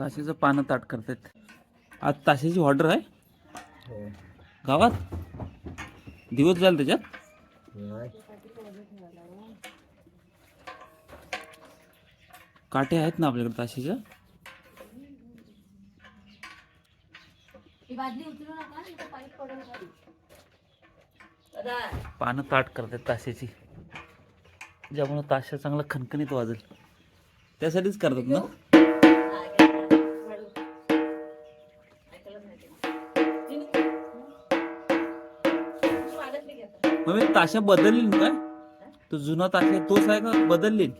ताशीचं पानं ताट करतात आज ताशीची ऑर्डर आहे. गावात? दिवस जाईल त्याच्यात? काटे आहेत ना आपल्याकडे ताशीच्या? पानं ताट करतात ताशाची. ज्यामुळं ताशा चांगला खणखणीत वाजेल. त्यासाठीच करतात ना? मी ताशा बदलली काय? तो जुना ताशा तोच आहे का? बदलली?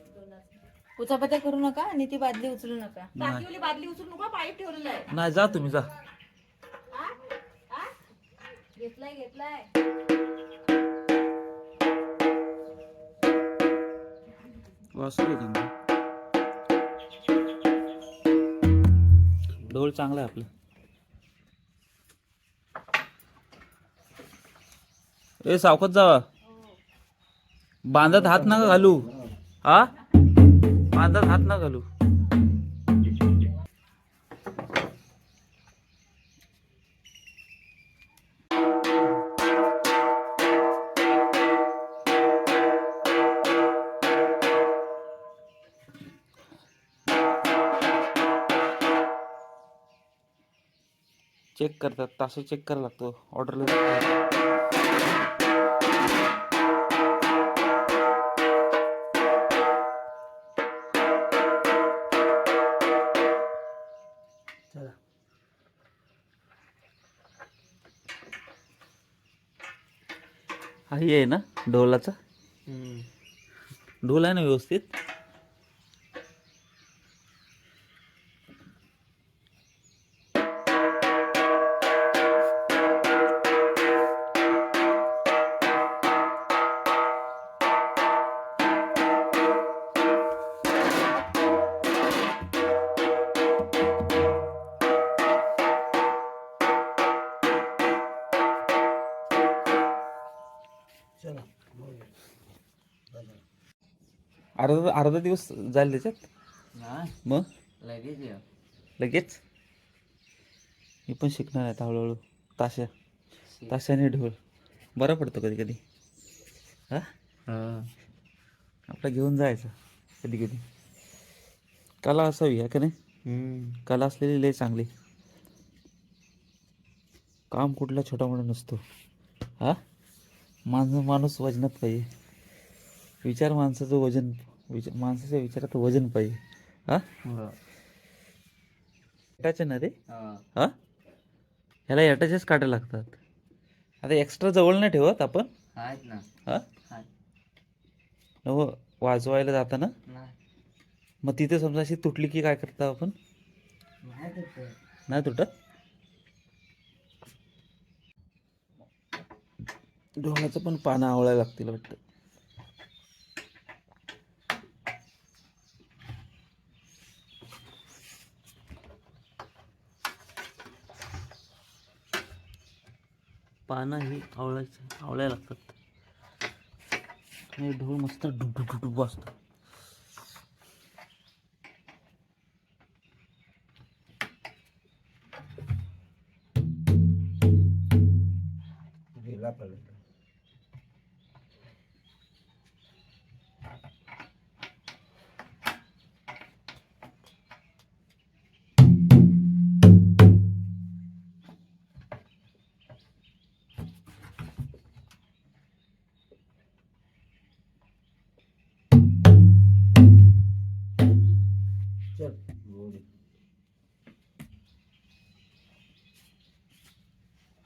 उचापत्या करू नका आणि ती बादली उचलू नका. नाही. टाकीवाली बादली उचलू नका पाईप ठेवलेला आहे. नाही जा तुम्ही जा. हा? हा? घेतलाय घेतलाय. चांगलं ढोल चांगला आहे आपलं. ए सावकत जावा बांधत हात नका घालू. हा? बांधत हात ना घालू. चेक करतात तास चेक करायला लागतो. ऑर्डरला हा हे आहे ना ढोलाचा? ढोल आहे ना व्यवस्थित? अर्धा अर्धा दिवस जाईल त्याच्यात? मग? लगेच लगेच? मी पण शिकणार आहे आता हळूहळू. ताशा. ताशाने ढोल. बरं पडतं कधी कधी. हा? आपला घेऊन जायचं कधी कधी. कला असावी आहे का नाही? कला असलेली लय चांगली. काम कुठला छोटा मोठा नसतो. हा? माणसं माणूस वजनात पाहिजे. विचार माणसाचं वजन विचार माणसाच्या विचारात वजन पाहिजे. हा? एटाचे ना रे? हा. ह्याला एटाचेच काटे लागतात. आता एक्स्ट्रा जवळ नाही ठेवत आपण? हा? वाजवायला जाताना? मग तिथे समजा अशी तुटली की काय करता आपण? नाही तुटत. ढोळाचं पण पानं आवळायला लागतील वाटतं. पानं ही आवळायचं आवळायला लागतात. आणि ढोळ मस्त डुब डुब डुब डुब वाजतो.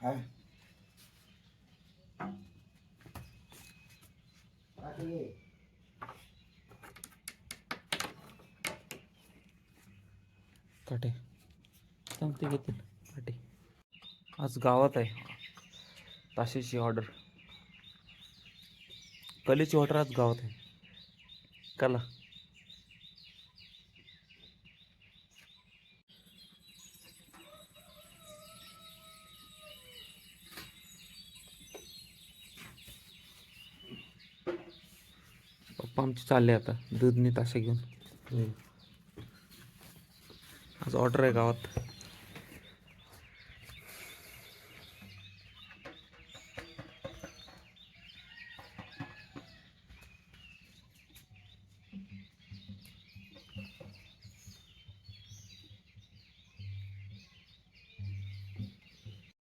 हा काटे सांगते घेतील काटे आज गावात आहे. ताशीची ऑर्डर कलेची ऑर्डर आज गावात आहे. कला. आमचे चालले आता. दूधनी ताशा घेऊन. आज आज ऑर्डर आहे गावात.